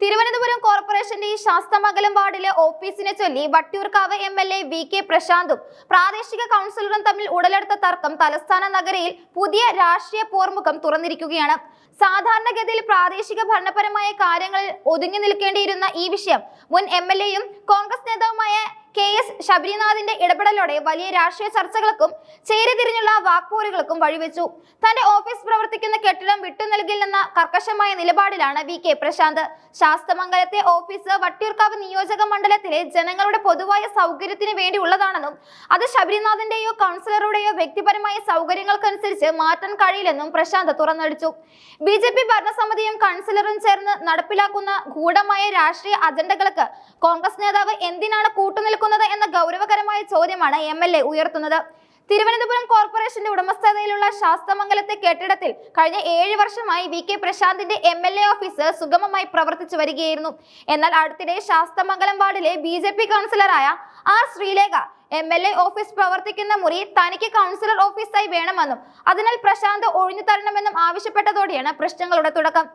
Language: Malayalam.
തിരുവനന്തപുരം കോർപ്പറേഷന്റെ ഈ ശാസ്തമംഗലം വാർഡിലെ ഓഫീസിനെ ചൊല്ലി Vattiyoorkavu M L A V K പ്രശാന്തും പ്രാദേശിക കൗൺസിലറും തമ്മിൽ ഉടലെടുത്ത തർക്കം തലസ്ഥാന നഗരയിൽ പുതിയ രാഷ്ട്രീയ പോർമുഖം തുറന്നിരിക്കുകയാണ്. സാധാരണഗതിയിൽ പ്രാദേശിക ഭരണപരമായ കാര്യങ്ങളിൽ ഒതുങ്ങി നിൽക്കേണ്ടിയിരുന്ന ഈ വിഷയം മുൻ എം എൽ എയും കോൺഗ്രസ് എസ് ശബരിനാഥിന്റെ ഇടപെടലോടെ വലിയ രാഷ്ട്രീയ ചർച്ചകൾക്കും ചേരിതിരിഞ്ഞുള്ള വാക്പോരുകൾക്കും വഴിവെച്ചു. തന്റെ ഓഫീസ് പ്രവർത്തിക്കുന്ന കെട്ടിടം വിട്ടു നൽകില്ലെന്ന കർക്കശമായ നിലപാടിലാണ് വി കെ പ്രശാന്ത്. ശാസ്തമംഗലത്തെ ഓഫീസ് വട്ടിയൂർക്കാവ് നിയോജക മണ്ഡലത്തിലെ ജനങ്ങളുടെ പൊതുവായ സൗകര്യത്തിന് വേണ്ടിയുള്ളതാണെന്നും അത് ശബരിനാഥിന്റെയോ കൗൺസിലറുടെയോ വ്യക്തിപരമായ സൗകര്യങ്ങൾക്കനുസരിച്ച് മാറ്റാൻ കഴിയില്ലെന്നും പ്രശാന്ത് തുറന്നടിച്ചു. ബി ജെ പി ഭരണസമിതിയും കൗൺസിലറും ചേർന്ന് നടപ്പിലാക്കുന്ന ഗൂഢമായ രാഷ്ട്രീയ അജണ്ടകൾക്ക് കോൺഗ്രസ് നേതാവ് എന്തിനാണ് കൂട്ടുനിൽക്കുന്നത് എന്ന ഗൗരവകരമായ ചോദ്യമാണ് എം എൽ എ ഉയർത്തുന്നത്. തിരുവനന്തപുരം കോർപ്പറേഷന്റെ ഉടമസ്ഥതയിലുള്ള ശാസ്തമംഗലത്തെ കെട്ടിടത്തിൽ കഴിഞ്ഞ ഏഴ് വർഷമായി വി കെ പ്രശാന്തിന്റെ എം എൽ എ ഓഫീസ് സുഗമമായി പ്രവർത്തിച്ചു വരികയായിരുന്നു. എന്നാൽ അടുത്തിടെ ശാസ്തമംഗലം വാർഡിലെ B J P കൗൺസിലറായ R Sreelekha M L A office പ്രവർത്തിക്കുന്ന മുറി തനിക്ക് കൗൺസിലർ ഓഫീസായി വേണമെന്നും അതിനാൽ പ്രശാന്ത് ഒഴിഞ്ഞു തരണമെന്നും ആവശ്യപ്പെട്ടതോടെയാണ് പ്രശ്നങ്ങളുടെ തുടക്കം.